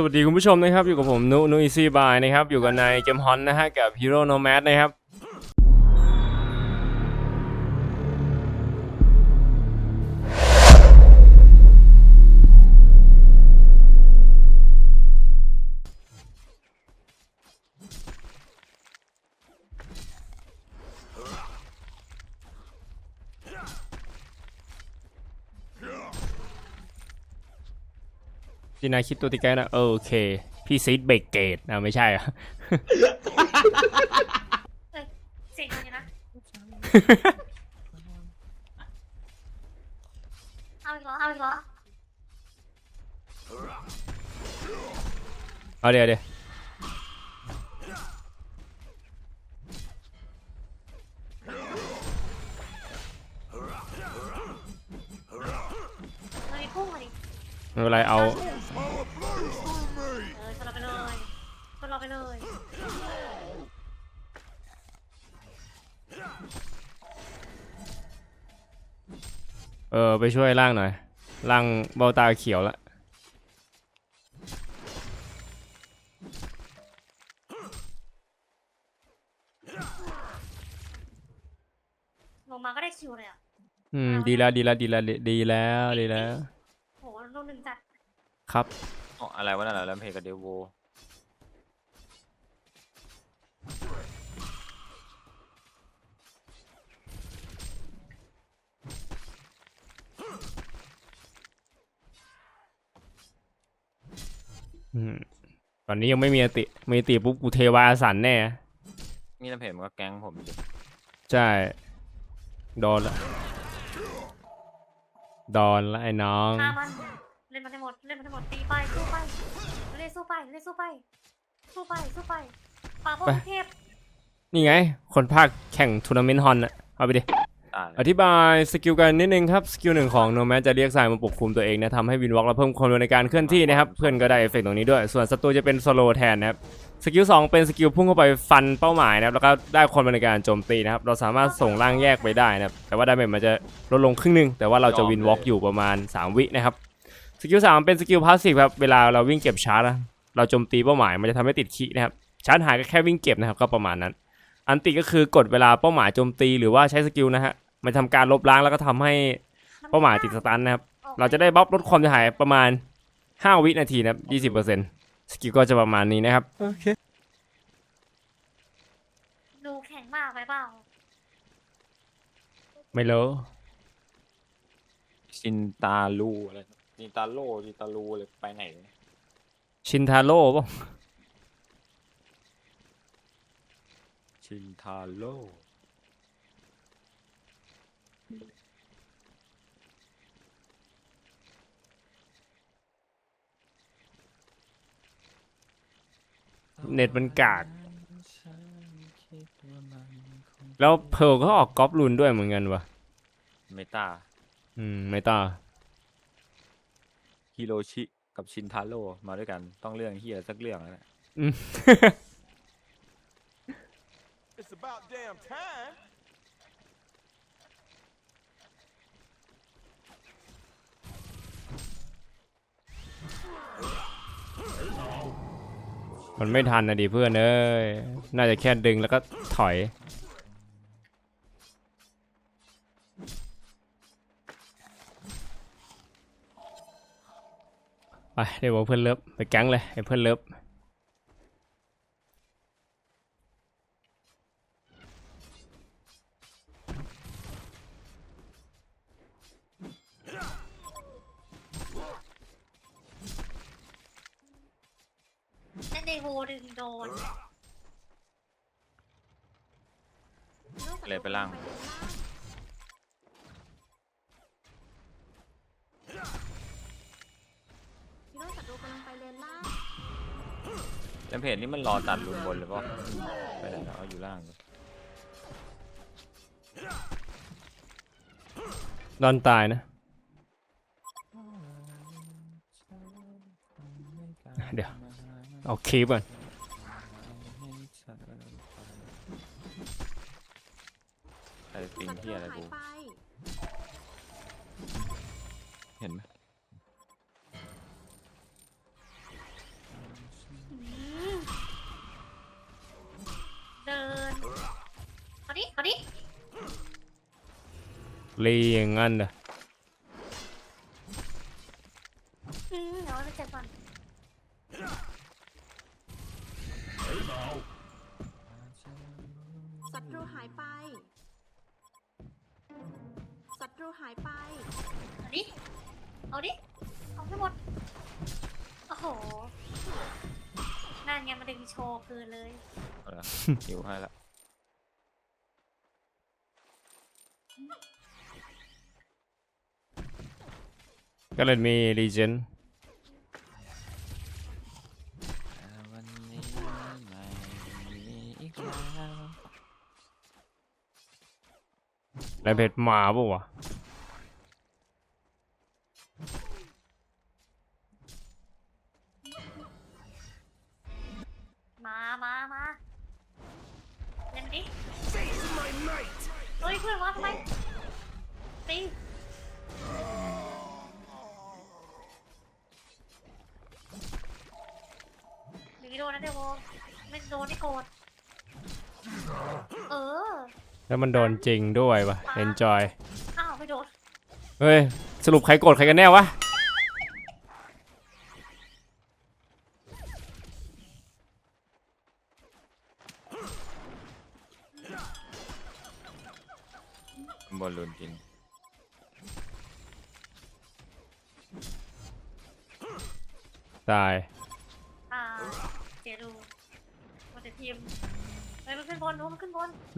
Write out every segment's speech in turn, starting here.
สวัสดีคุณผู้ชมนะครับ อยู่กับผมนุนุอีซี่บายนะครับ อยู่กับนายเจมฮอนนะฮะกับฮีโร่โนแมดนะครับ ที่นายคิดตัวติกายนะเออโอเค พี่ซีดเบรกเกตนะไม่ใช่อะเอ้ยเสียงอย่างนี้นะ เอาอีกเหรอเอาอีกเหรอเอาเดี๋ยวเดี๋ยวเฮ้ยพุ่งมาดิไม่เป็นไรเอา เออ ช่วยล่างหน่อย ล่างเบาตาเขียวละลงมาก็ได้คิวเลยอะ อืม ดีแล้วดีแล้วดีแล้วดีแล้วดีแล้ว โหลงหนึ่งจัด ครับ อ๋ออะไรวะนั่นน่ะแลมเพจกับเดวโว ตอนนี้ยังไม่มีอติมีอติปุ๊บกูเทวาสันแน่นี่แลมเพจมันก็แก๊งผมดิใช่โดนละโดนละไอ้น้อง ฆ่ามันเล่นมันให้หมดเล่นมันให้หมดตีไปสู้ไปเล่นสู้ไปเล่นสู้ไปสู้ไปสู้ไปปาพวกไปเทพนี่ไง คนภาคแข่งทัวร์นาเมนต์ฮอนอะเอาไปดิ ตาอธิบายสกิลกันนิดนึงครับ สกิลหนึ่งของโนแมจะเรียกสายมาปกคลุมตัวเองนะทำให้วินวอล์กและเพิ่มความเร็วในการเคลื่อนที่นะครับ เพื่อนก็ได้เอฟเฟกต์ตรงนี้ด้วย ส่วนศัตรูจะเป็นสโลแทนนะครับ สกิลสองเป็นสกิลพุ่งเข้าไปฟันเป้าหมายนะครับ แล้วก็ได้ความเร็วในการโจมตีนะครับ เราสามารถส่งร่างแยกไปได้นะครับ แต่ว่าดาเมจมันจะลดลงครึ่งหนึง แต่ว่าเราจะวินวอล์กอยู่ประมาณ 3 วินะครับ สกิลสามเป็นสกิลพาสซีฟครับ เวลาเราวิ่งเก็บชาร์จนะเราโจมตีเป้าหมายมันจะทำให้ติดคีนะครับ ชาร์จหายก็แค่วิ่งเก็บนะครับก็ประมาณนั้น อันติก็คือกดเวลาเป้าหมายโจมตีหรือว่าใช้สกิลนะฮะ มันทำการลบล้างแล้วก็ทำให้เป้าหมายติดสตันนะครับออกเราจะได้บัฟลดความเสียหายประมาณ 5 วินาทีนะครับ20%สกิลก็จะประมาณนี้นะครับ โอเคดูแข็งมากไปเปล่า ไม่รู้ซินตาลูอะไรซินตาโลซินตาลูเลยไปไหนเนี่ยชินทาโร่ป่ะชินทาโล เน็ตมันกาก แล้วเพร์ลก็ออกกอล์ฟลูนด้วยเหมือนกันวะเมตาอืมไม่ต่อฮิโรชิกับชินทาโร่มาด้วยกันต้องเรื่องเฮียสักเรื่องแล้วแหละอืม It's about damn time. มันไม่ทันนะดิเพื่อนเอ้ย น่าจะแค่ดึงแล้วก็ถอย ไปเดี๋ยวบอกเพื่อนเลิฟไปแก๊งเลยไอ้เพื่อนเลิฟ ป่ะไปไหนแล้วเอาอยู่ล่างเลยดอนตายนะ เดี๋ยว เอาคีบก่อนอะไรปิงศัตเฮีรูยอะไรหายกูไปเห็นไหม ลีอย่างงั้นเหรออืมเดี๋ยวเราเจ็บก่อนศัตรูหายไป ศัตรูหายไป เอาดิ เอาดิ เอาให้หมด โอ้โห นั่นไงมันดึงโชว์คืนเลยเอาละหิวให้ละ ก็เลยมีรีเจนวันนี้ไม่มีอีกแล้วแล้วเพชรมาปะวะมามามาเล่นดิเฮ้ยเพื่อนวะทำไมตี หนีโดนนะเดวโวไม่โดนนี่โกรธเออ แล้วมันโดนจริงด้วยวะ enjoy อ้าวไม่โดน เฮ้ย สรุปใครโกรธใครกันแน่วะ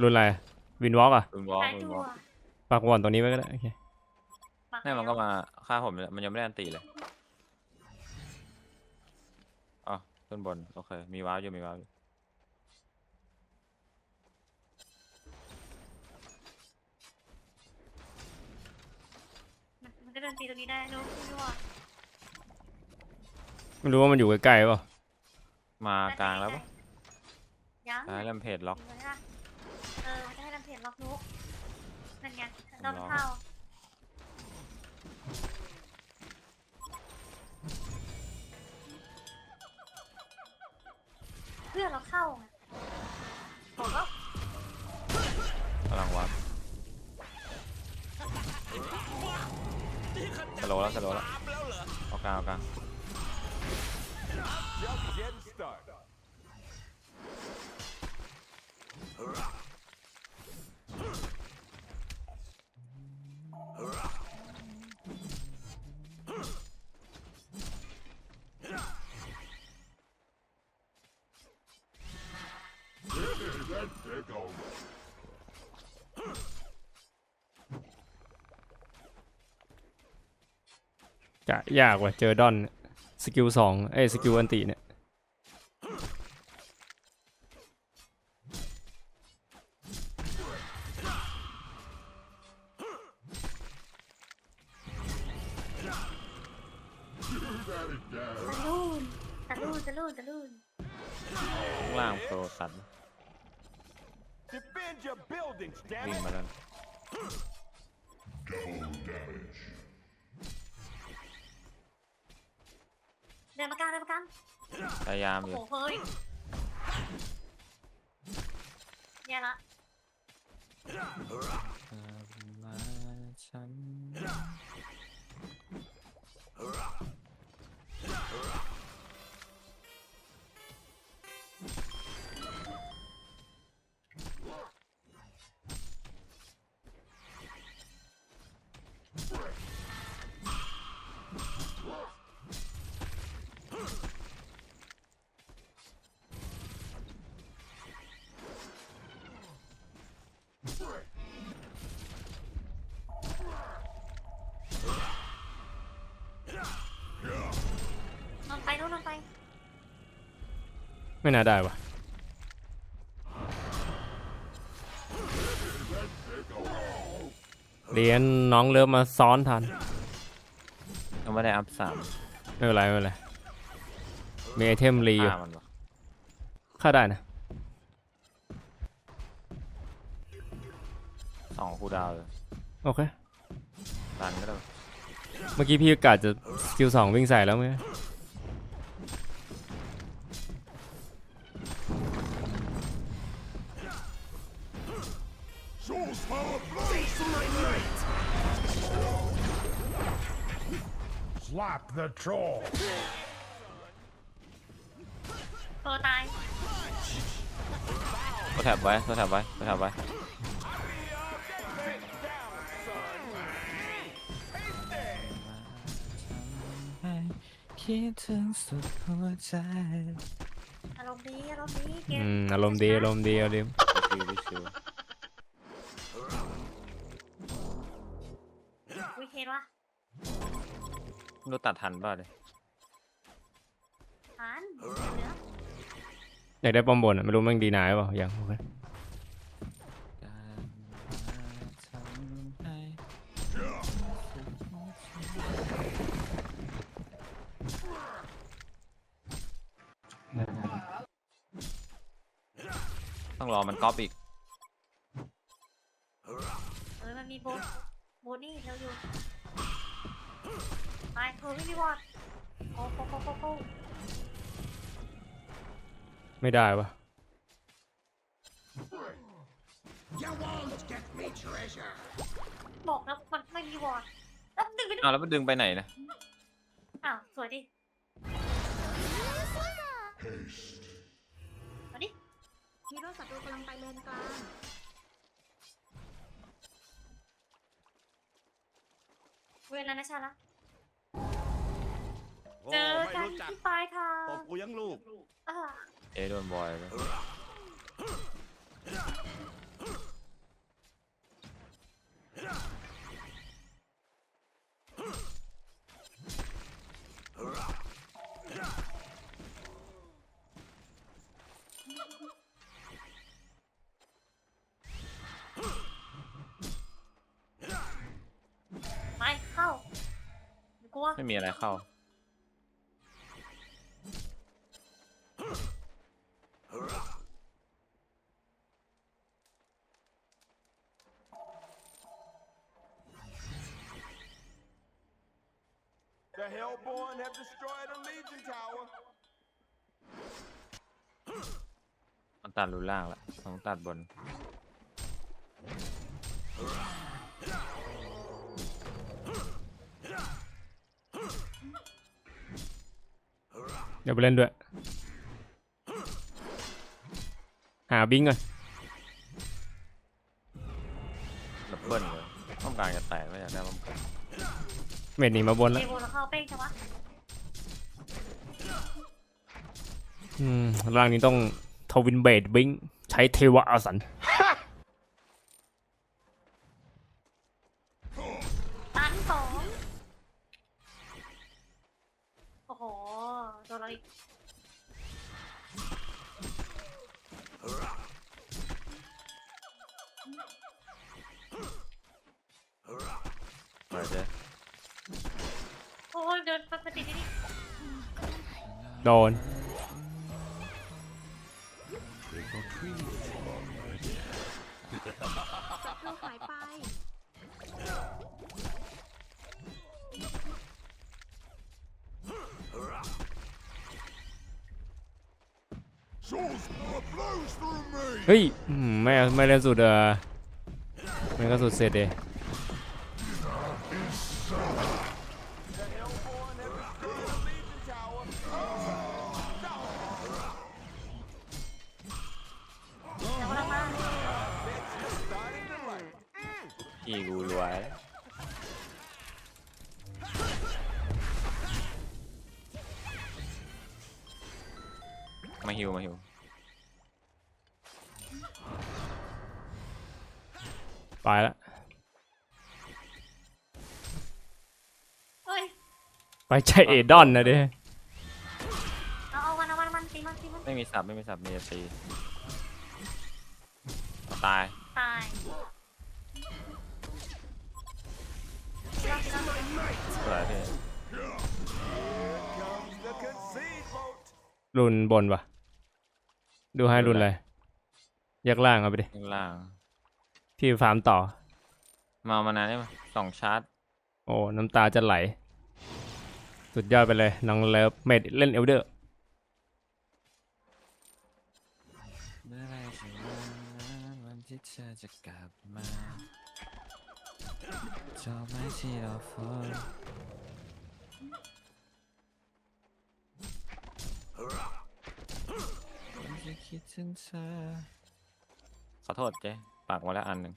รุ่นอะไรวินวอล์กอะลุนวอล์กหายลุนตัววอล์กปากวอนตรงนี้ไว้ก็ได้โอเคนี่มันก็มาฆ่าผมเลยมันยังไม่ได้อันตีเลยอ๋อขึ้นบนโอเคมีว้าวอยู่มีว้าวอยู่มันมันจะเดินตีตรงนี้ได้ดูดูว่าไม่รู้ว่ามันอยู่ใกล้ๆเปล่า มากลางแล้วปะยังซ้ายลำเพจล็อกอยู่เลยนะเออมันจะให้ ลุกนั่นไงล็เราอกเข้าเพื่อนเราเข้าไง จะยากว่ะเจอดอนสกิลสองเอ้ยสกิลอันติเนี่ย ดินมากลางเดินมากลางพยายามโอ้อโหยู่เฮ้ยแย่ละมาฉันน ไม่น่าได้ว่ะเหรียญน้องเลิฟมาซ้อนทันยังไม่ได้อัพสามไม่เป็นไรไม่เป็นไรมีไอเทมรีอยู่ฆ่ามันวะค่าได้นะสองคูลดาวน์เลยโอเค รันก็ได้ เมื่อกี้พี่กาจะสกิลสองวิ่งใส่แล้วไหม Show Swap the troll. ตัวตายตัวแถบไว้ตัวแถบไว้ตัวแถบไว้คิดถึงสุดหัวใจอารมณ์ดีอารมณ์ดีเกอืมมอารมณ์ดีอารมณ์ดีเอาดิชิวชิววิเคนวะ ดูตัดทันป่ะเลยผ่านเหลืออยากได้ป้อมบนอะไม่รู้มันดีนายเปล่ายังโอเคต้องรอมันก๊อปอีก เออมันมีโบนโบนนี่เราอยู่ ไปเธอไม่มีวอดโอ้โหโอ้โหโอ้โหไม่ได้ปะบอกแล้วมันไม่มีวอดแล้วดึงไปดึงอ้าวแล้วมันดึงไปไหนนะอ้าวสวยดิมาดิฮีโร่ศัตรูกำลังไปเลนกลางเวลานะชาละ โอ้เจอไม่กันรู้จักที่ปลายทางตบกูยังลูกอ่าเอะโดนบอยไปไปเข้าไม่กลัวไม่มีอะไรเข้า ตัดรูล่างละต้องตัดบน เดี๋ยวไปเล่นด้วย หาบิงก่อนดับเบิ้ลเลยต้องการจะแตกไม่อยากได้ป้อมกันเมดหนีมาบนเดแล้วโบแล้วเข้าเป้งใช่ปะอืมร่างนี้ต้อง ทวินเบดบิงใช้เทวะอาสันตันสองโอ้โหโดนเราอีกมาเจ๊โอ้ยเดินไปติดนี่โดน ศัตรูหายไป Soul's blood flows through me. เฮ้ยอืมไม่ไม่เล่นสุดเออมันก็สุดเสร็จเดแมาฮิวมาฮิวไปละเฮ้ยไปใช่เอดอนนะเด้เอาเอามันเอามันเอามันตีมันตีมันไม่มีสับไม่มีสับมีแต่ตีเอาตายตายตีมันตีมันสวยพี่ Comes the concede boat. รุนบนปะ ดูให้รุนเลยยักล่างเอาไปดิข้างล่าง พี่ฟาร์มต่อมาเอามานานได้ไหมสองชาร์จ โอ้ น้ำตาจะไหล สุดยอดไปเลยน้องเลิฟเมดเล่นเอลเดอร์ เมื่อไรจะวันวันที่เธอจะกลับมาจอบไม้ที่เราฝัน คิดถึงเธอขอโทษเจ๊ปากมาแล้วอันหนึ่ง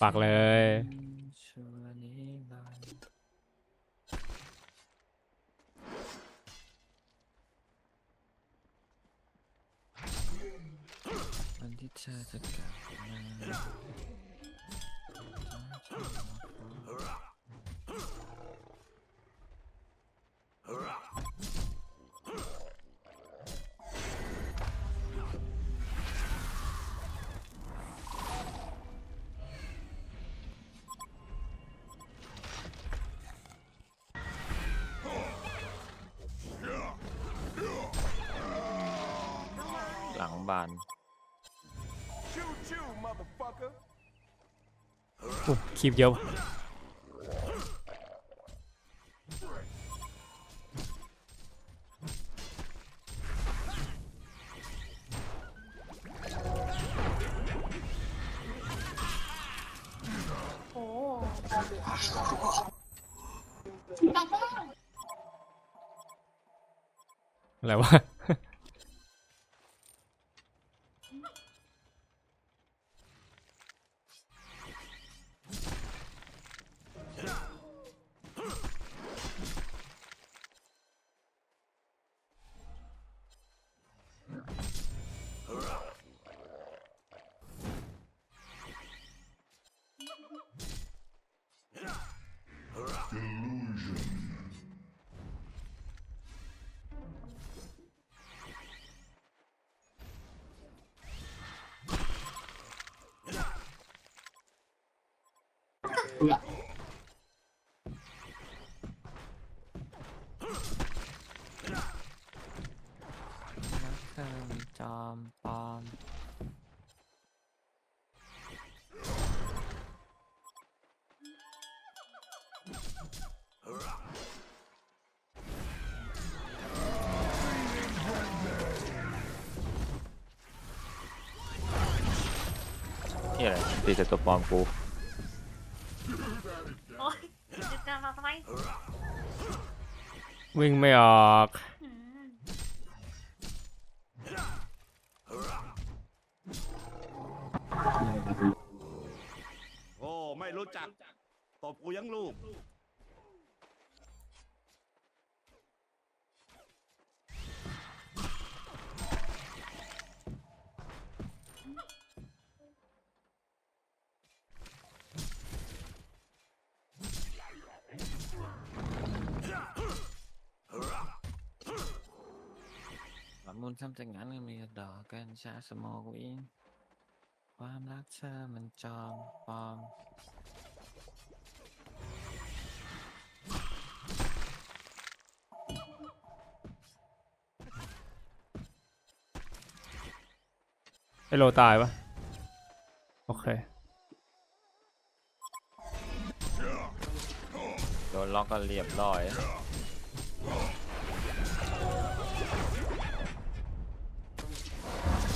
ปากเลย ชั่วนิรันดร์วันที่เธอจะกลับมา บาน Choo choo, motherfucker. อุ๊ยคีบเยอะ รักเธอมีจอม วิ่งไม่ออก อืม โอ้ ไม่รู้จัก ตบกูยังลูก หวัง มุนทำจากงานก็มีดอกกัญชาสโมกวิงความรักเธอมันจอมปลอมไอโลตายปะโอเค โดนล็อกก็เรียบร้อย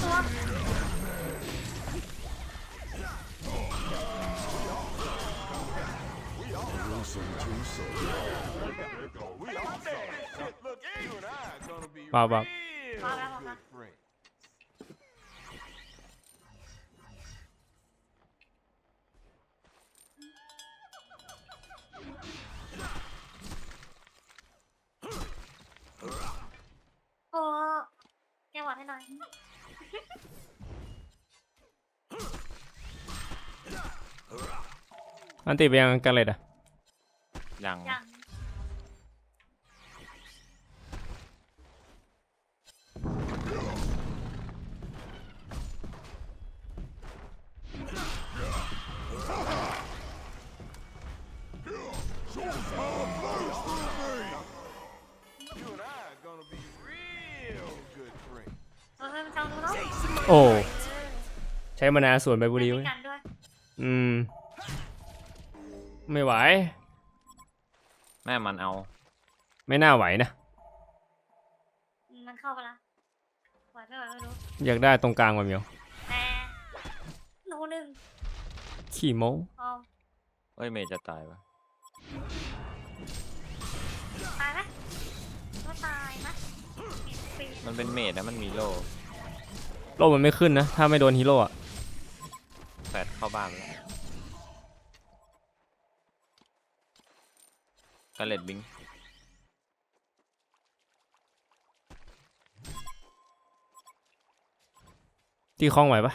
ัวบ้าบ้าแล้โอ้แกหวานให้หน่อย อันติไปยังกันเลยอะยังยัง โอ้ใช้มานาส่วนไปบุรีด้วเว้ยยกันด้วยอืม ไม่ไหว แม่มันเอา ไม่น่าไหวนะอืมมันเข้าไปละไหวไม่ไหวไม่รู้อยากได้ตรงกลางมาเมียวแต่หนูหนึ่งขี่โม้อ๋อเอ้ยเมย์จะตายปะตายไหมก็ตายนะมันเป็นเมดนะมันมีโล่ โลมันไม่ขึ้นนะ ถ้าไม่โดนฮีโร่อะแฟดเข้าบ้านไปแล้วกาเลตบิงที่คล้องไหวปะ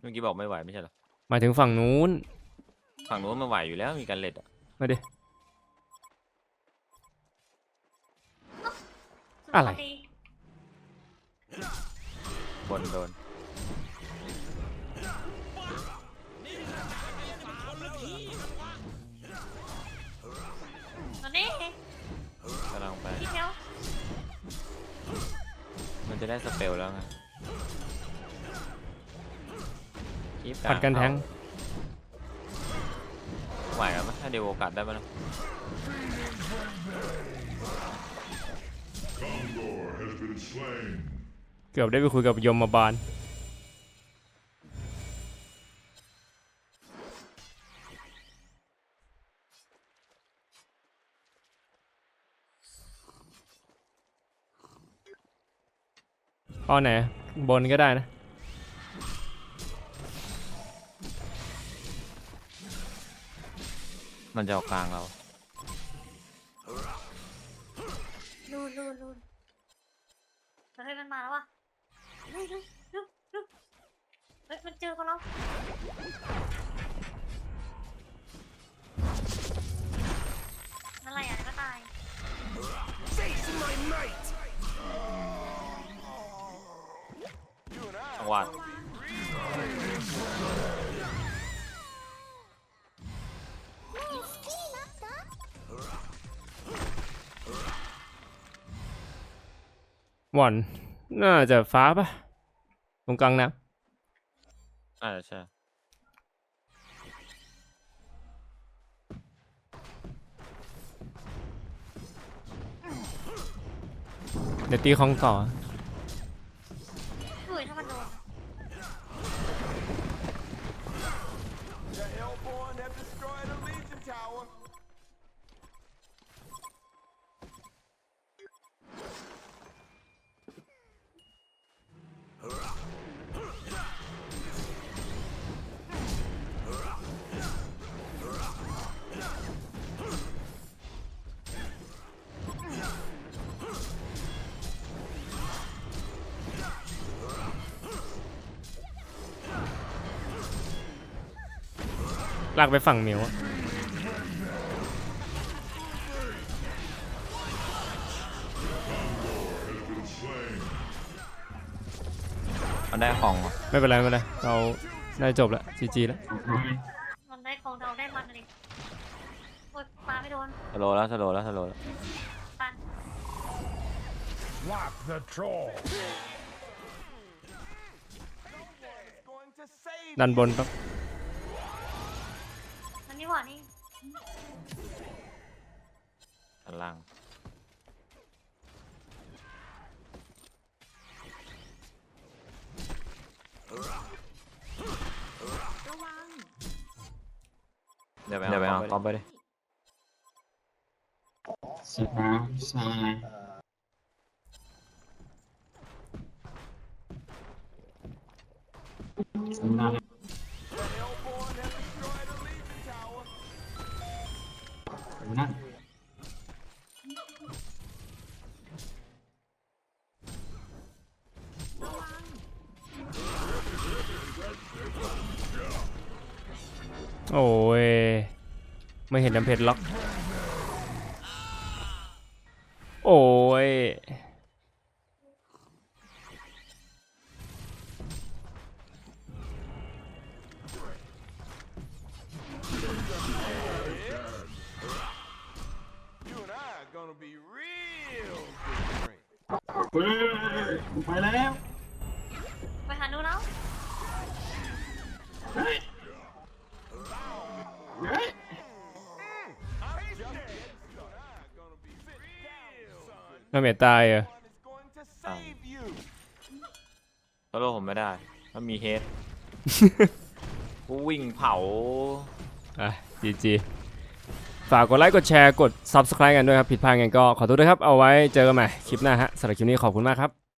เมื่อกี้บอกไม่ไหวไม่ใช่เหรอ หมายถึงฝั่งนู้น ฝั่งนู้นมันไหวอยู่แล้วมีกาเลตอะ มาดิสุดอะไรดี บนโดนตอนนี้กำลังไป พี่เทลมันจะได้สเปลแล้วไงคีบลางผัดกันแทงเข้าไหวกันไหมถ้าเดวโอกาสได้ไหมนะเกือบได้ไปคุยกับยมมาบาลอ้อไหน บนก็ได้นะ มันจะออกกลางเราลูนลูนลูนเฮ้ยมันมาแล้วว่ะ เฮ้ยลูลูลูเฮ้ยมันเจอกับเราอะไรอะก็ตาย You and I จังหวะว่อน น่าจะฟ้าปะตรงกลางน้อ่าใช่ำเดี๋ยวตีของต่อ ลากไปฝั่งเหมียวอะมันได้ของเหรอไม่เป็นไรไม่เป็นไรเราได้จบแล้วจีจีแล้วมันได้ของเราได้มันเลยโอ๊ยปลาไม่โดนสโลว์แล้วสโลว์แล้วสโลว์แล้วปัน Lock the troll. going to save ดันบนปั๊บ ด้านล่าง ระวังเดี๋ยวไปเอาคอมไปดิสิบน้ำทรายสำนัก ดมเพจล็อก โอ้ยไปแล้ว น้ำเมตตายเหรอ One is going to save you. สโลว์ผมไม่ได้ มันมีเฮด กูวิ่งเผา อะจีจีฝากกดไลค์ กดแชร์ กด subscribe กันด้วยครับ ผิดพลาดกันก็ขอโทษด้วยครับ เอาไว้เจอกันใหม่คลิปหน้าฮะสำหรับคลิปนี้ขอบคุณมากครับ